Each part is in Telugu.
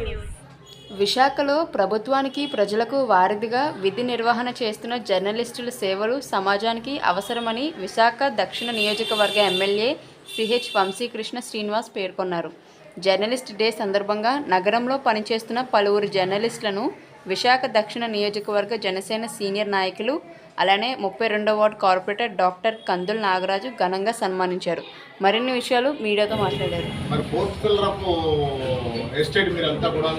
న్యూస్ విశాఖలో ప్రభుత్వానికి ప్రజలకు వారధిగా విధి నిర్వహణ చేస్తున్న జర్నలిస్టుల సేవలు సమాజానికి అవసరమని విశాఖ దక్షిణ నియోజకవర్గ ఎమ్మెల్యే సిహెచ్ వంశీకృష్ణ శ్రీనివాస్ పేర్కొన్నారు. జర్నలిస్ట్ డే సందర్భంగా నగరంలో పనిచేస్తున్న పలువురు జర్నలిస్టులను విశాఖ దక్షిణ నియోజకవర్గ జనసేన సీనియర్ నాయకులు అలానే ముప్పై రెండో ward corporator doctor Kandul Nagaraju ఘనంగా సన్మానించారు. మరిన్ని విషయాలు మీడియాతో మాట్లాడారు. మరి ఫోర్త్ పిల్లర్ ఆఫ్ ఎస్టేట్ మీరంతా కూడా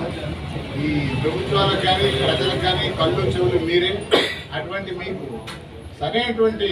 ఈ ప్రభుత్వాలకు కానీ ప్రజలకు కానీ కళ్ళు చెవులు మీరే. అటువంటి మీకు సరైనటువంటి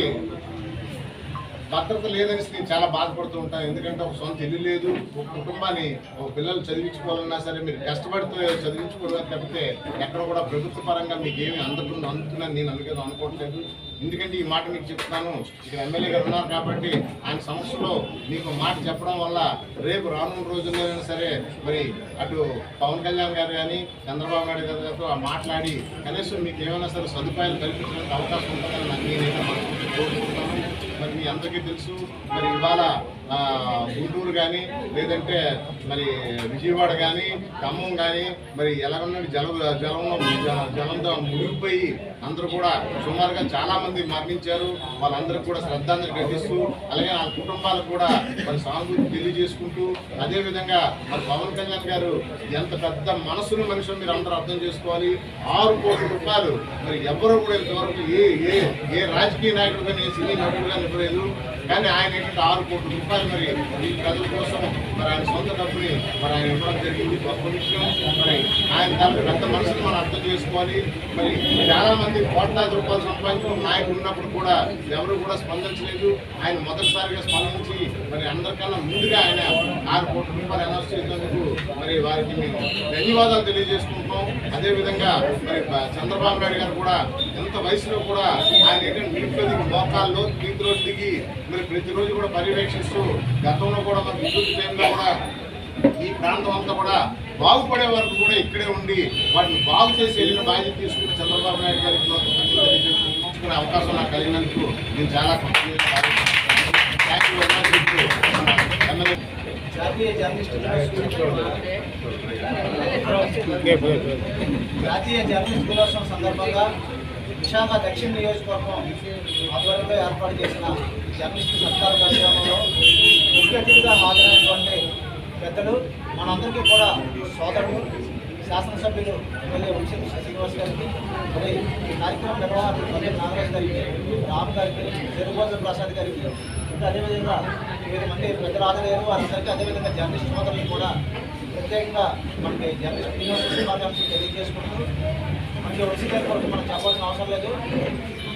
భద్రత లేదనేసి నేను చాలా బాధపడుతూ ఉంటాను. ఎందుకంటే ఒక సొంత ఇల్లు లేదు ఒక కుటుంబాన్ని ఒక పిల్లలు చదివించుకోవాలన్నా సరే మీరు కష్టపడితే చదివించుకోవడం తప్పితే ఎక్కడ కూడా ప్రభుత్వ పరంగా మీకు ఏమి అందుతుంది అందుతుందని నేను అందుకే అనుకోవట్లేదు. ఎందుకంటే ఈ మాట మీకు చెప్తున్నాను. ఇక్కడ ఎమ్మెల్యే గారు ఉన్నారు కాబట్టి ఆయన సమస్యలో మీకు మాట చెప్పడం వల్ల రేపు రానున్న రోజుల్లోనైనా సరే మరి అటు పవన్ కళ్యాణ్ గారు కానీ చంద్రబాబు నాయుడు గారు గారితో ఆ మాట్లాడి కనీసం మీకు ఏమైనా సరే సదుపాయాలు కల్పించడానికి అవకాశం ఉంటుందని నాకు అందరికీ తెలుసు. మరి ఇవాళ గుంటూరు కానీ లేదంటే మరి విజయవాడ కానీ ఖమ్మం కానీ మరి ఎలాగన్నా జల జలంలో జలంతో మునిగిపోయి అందరూ కూడా సుమారుగా చాలామంది మరణించారు. వాళ్ళందరికీ కూడా శ్రద్ధాంజలి ఘటిస్తూ అలాగే ఆ కుటుంబాలకు కూడా మరి సానుభూతి తెలియజేసుకుంటూ అదేవిధంగా మరి పవన్ కళ్యాణ్ గారు ఎంత పెద్ద మనసుని మనిషి మీరు అందరూ అర్థం చేసుకోవాలి. ఆరు కోట్ల రూపాయలు మరి ఎవరు కూడా ఇంతవరకు ఏ ఏ ఏ రాజకీయ నాయకుడు కానీ ఏ సినీ నటుడు కానీ ఇవ్వలేదు. కానీ ఆయన ఏంటంటే ఆరు కోట్ల రూపాయలు మరి ఈ ప్రజల కోసం మరి ఆయన సొంత డబ్బుని మరి ఆయన ఇవ్వడం జరిగింది. గొప్ప విషయం. మరి ఆయన దాని పెద్ద మనసుని మనం అర్థం చేసుకోవాలి. మరి చాలా మంది కోట్లాది రూపాయలు సంపాదించిన నాయకులు ఉన్నప్పుడు కూడా ఎవరు కూడా స్పందించలేదు. ఆయన మొదటిసారిగా స్పందించి మరి అందరికన్నా ముందుగా ఆయన ఆరు కోట్ల రూపాయలు అనౌన్స్ చేసినందుకు మరి వారికి మేము ధన్యవాదాలు తెలియజేసుకుంటున్నాం. అదేవిధంగా మరి చంద్రబాబు నాయుడు గారు కూడా ఎంత వయసులో కూడా ఆయన ఏంటంటే నీటిలో దిగి మోకాల్లో నీటిలో దిగి మరి ప్రతిరోజు కూడా పర్యవేక్షిస్తూ గతంలో కూడా మన విద్యుత్ టైంలో కూడా ఈ ప్రాంతం అంతా కూడా బాగుపడే వరకు కూడా ఇక్కడే ఉండి వాటిని బాగు చేసి వెళ్ళిన బాధ్యత తీసుకున్న చంద్రబాబు నాయుడు గారికి తెలియజేసుకునే అవకాశం నాకు కలిగినందుకు నేను చాలా thank you very much. MLA జాతీయ జాతీయ జర్నలిస్ట్ దినోత్సవం సందర్భంగా విశాఖ దక్షిణ నియోజకవర్గం ఆధ్వర్యంలో ఏర్పాటు చేసిన జర్నలిస్టు సత్కార కార్యక్రమంలో ముఖ్య అతిథిగా హాజరైనటువంటి పెద్దలు మనందరికీ కూడా సోదరుడు శాసనసభ్యులు ఎమ్మెల్యే వంశీ శ్రీనివాస్ గారికి మరి ఈ కార్యక్రమం నిర్వహణ నాగరాజు గారికి రామ్ గారికి చెరుగోజు ప్రసాద్ గారికి ఇంకా అదేవిధంగా వివిధ మంది పెద్ద హాజరయ్యారు వారందరికీ అదేవిధంగా జర్నలిస్ట్ సోదరులకు కూడా ప్రత్యేకంగా మనకి జర్నలిస్ట్ యూనివర్సిటీ తెలియజేసుకుంటూ మనకి వంశీ గారి కొరకు మనం చెప్పాల్సిన అవసరం లేదు.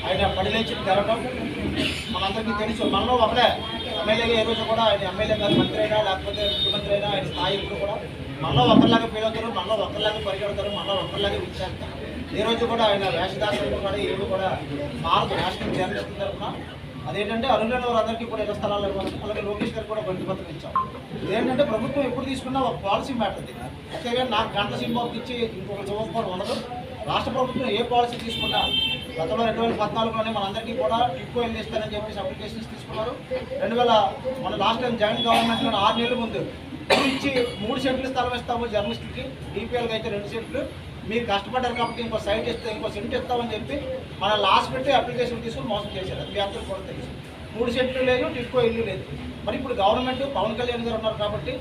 ఆయన పడిలేచి తెరటం మనందరికీ తెలుసు. మనలో ఒకడే ఎమ్మెల్యేగా ఏ రోజు కూడా ఆయన ఎమ్మెల్యే గారు మంత్రి అయినా లేకపోతే ముఖ్యమంత్రి అయినా ఆయన స్థాయి ఇప్పుడు కూడా మనలో ఒకరిలాగా ఫీల్ అవుతారు మనలో ఒకరిలాగా పరిగెడతారు మనలో ఒకరిలాగా విచ్చేస్తారు. ఈ రోజు కూడా ఆయన వేషదాసులు కూడా ఏడు కూడా భారత నేషనల్ జర్నలిస్ట్ తరఫున అదేంటంటే అరుణైన వారందరికీ కూడా ఇళ్ళ స్థలాలు ఇవ్వాలి అలాగే లోకేష్ గారికి కూడా బండి పత్రం ఇచ్చాం. ఇదేంటంటే ప్రభుత్వం ఎప్పుడు తీసుకున్నా ఒక పాలసీ మ్యాటర్ ఇది అంతేగాని నాకు గంట సింబాబుకి ఇచ్చి ఇంకొక చదువుకోవడం ఉండదు. రాష్ట్ర ప్రభుత్వం ఏ పాలసీ తీసుకున్నా గతంలో రెండు వేల పద్నాలుగులోనే మనందరికీ కూడా ఎక్కువ ఏం చేస్తారని చెప్పేసి అప్లికేషన్స్ తీసుకున్నారు. రెండు వేల మన లాస్ట్ టైం జగన్ గవర్నమెంట్లో ఆరు నెలల ముందు ఇచ్చి మూడు సెంట్లు స్థలం ఇస్తాము జర్నలిస్టులకి డిపిఎల్కి అయితే రెండు సెంట్లు. మీరు కష్టపడ్డారు కాబట్టి ఇంకో సైట్ ఇస్తే ఇంకో సెంట్ ఇస్తామని చెప్పి మన లాస్ట్ పెట్టి అప్లికేషన్ తీసుకుని మోసం చేశారు. అది మీ అందరూ కూడా తెలుసు. మూడు సెంట్లు లేదు టిక్కో ఇల్లు లేదు. మరి ఇప్పుడు గవర్నమెంట్ పవన్ కళ్యాణ్ గారు ఉన్నారు కాబట్టి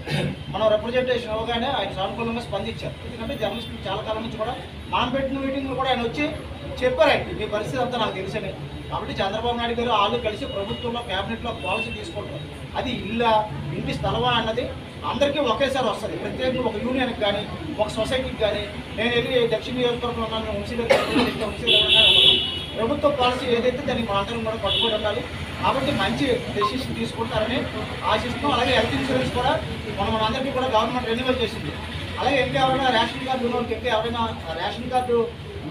మనం రిప్రజెంటేషన్ ఇవ్వగానే ఆయన సానుకూలంగా స్పందించారు. ఎందుకంటే జర్నలిస్టులు చాలా కాలం నుంచి కూడా మనం పెట్టిన మీటింగ్లు కూడా ఆయన వచ్చి చెప్పారు ఆయన మీ పరిస్థితి అంతా నాకు తెలుసని కాబట్టి చంద్రబాబు నాయుడు గారు వాళ్ళు కలిసి ప్రభుత్వంలో క్యాబినెట్లో పాలసీ తీసుకుంటారు అది ఇల్లా ఇంటి స్థలమా అన్నది అందరికీ ఒకేసారి వస్తుంది. ప్రత్యేకంగా ఒక యూనియన్కి కానీ ఒక సొసైటీకి కానీ నేను వెళ్ళి దక్షిణ నియోజకవర్గంలో ఉన్నాను వంశీ ప్రభుత్వ పాలసీ ఏదైతే దాన్ని మా కూడా పట్టుకొని ఉండాలి. కాబట్టి మంచి డెసిషన్ తీసుకుంటారని ఆశిస్తున్నాం. అలాగే హెల్త్ ఇన్సూరెన్స్ కూడా మనం మనందరికీ కూడా గవర్నమెంట్ రెన్యువల్ చేసింది. అలాగే ఎంత ఎవరైనా రేషన్ కార్డు ఉన్న ఎంత ఎవరైనా రేషన్ కార్డు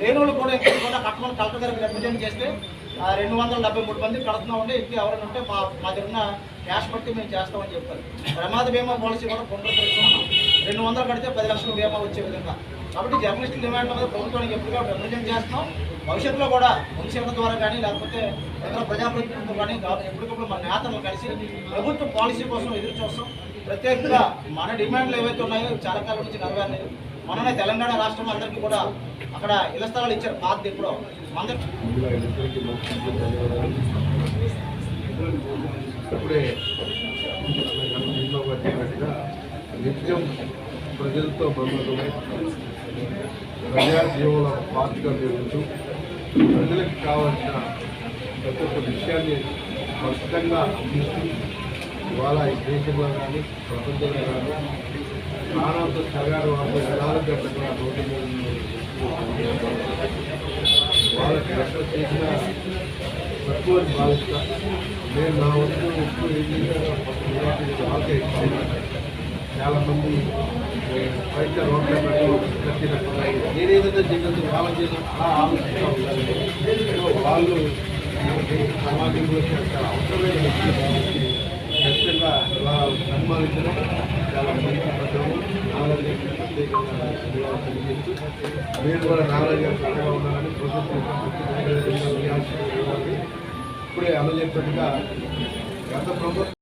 లేని వాళ్ళు కూడా ఇంకా కూడా కట్టమని కలెక్టర్ గారికి రిప్రజెంట్ చేస్తే రెండు వందల డెబ్బై మూడు మంది కడుతున్నామంటే ఇంకా ఎవరైనా ఉంటే మా మా దగ్గర ఉన్న క్యాష్ బట్టి మేము చేస్తామని చెప్పారు ప్రమాద బీమా పాలసీ కూడా పునరుద్ధరిస్తున్నాం. రెండు వందలు కడితే పది లక్షల బీమా వచ్చే విధంగా. కాబట్టి జర్నలిస్ట్ డిమాండ్ మీద ప్రభుత్వానికి ఎప్పుడుగా రిప్రజెంట్ చేస్తున్నాం. భవిష్యత్తులో కూడా మున్సిపల్ ద్వారా కానీ లేకపోతే ఇతర ప్రజాప్రతినిధులతో కానీ ఎప్పటికప్పుడు మన నేతలు కలిసి ప్రభుత్వ పాలసీ కోసం ఎదురు చూస్తాం. ప్రత్యేకంగా మన డిమాండ్లు ఏవైతే ఉన్నాయో చాలా కాలం నుంచి నెరవేరలేదు మొన్ననే తెలంగాణ రాష్ట్రం అందరికీ కూడా అక్కడ ఇళ్ళ స్థలాలు ఇచ్చారు. పాత ఎప్పుడో. అందరికి. ఇంట్లో నిత్యం ప్రజలతో బంధువులై ప్రజా జీవుల పార్టీగా పెరుగుతూ ప్రజలకు కావాల్సిన ప్రతి ఒక్క విషయాన్ని స్పష్టంగా అందిస్తూ ఇవాళ ఈ దేశంలో కానీ ప్రపంచంలో కానీ ప్రాణాలతో సగారు వాళ్ళు ఎలాగ పెట్టకుండా వాళ్ళకి ఎక్కడ చేసిన తక్కువ అని నేను నా వంతు ఎక్కువ వాళ్ళకే చాలా బయట రోడ్ల కట్టినప్పుడు నేను ఏదైనా వాళ్ళ అలా ఆలోచిస్తూ ఉండాలి. వాళ్ళు సమాజంలో అవసరమైన ఖచ్చితంగా ఇలా సన్మానించడం చాలా మంచి పద్ధతి నాలుగు ప్రత్యేకంగా తెలియజేస్తూ మీరు కూడా గారు చక్కగా ఉన్నారని ప్రభుత్వం ఇప్పుడే అందజేసినట్టుగా గత ప్రభుత్వం